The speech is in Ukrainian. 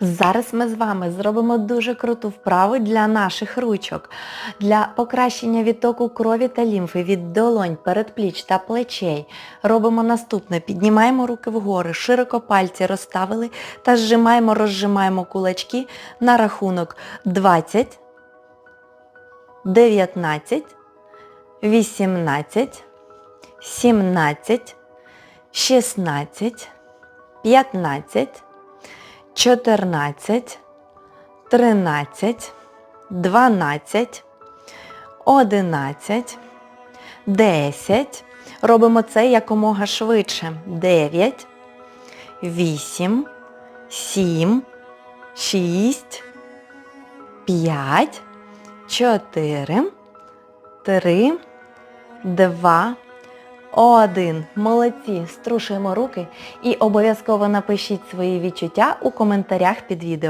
Зараз ми з вами зробимо дуже круту вправу для наших ручок. Для покращення відтоку крові та лімфи від долонь, передпліч та плечей. Робимо наступне. Піднімаємо руки вгори, широко пальці розставили та зжимаємо, розжимаємо кулачки на рахунок 20, 19, 18, 17, 16, 15, 14, 13, 12, 11, 10. Робимо це якомога швидше. 9, 8, 7, 6, 5, 4, 3, 2, один. Молодці. Струшуємо руки і обов'язково напишіть свої відчуття у коментарях під відео.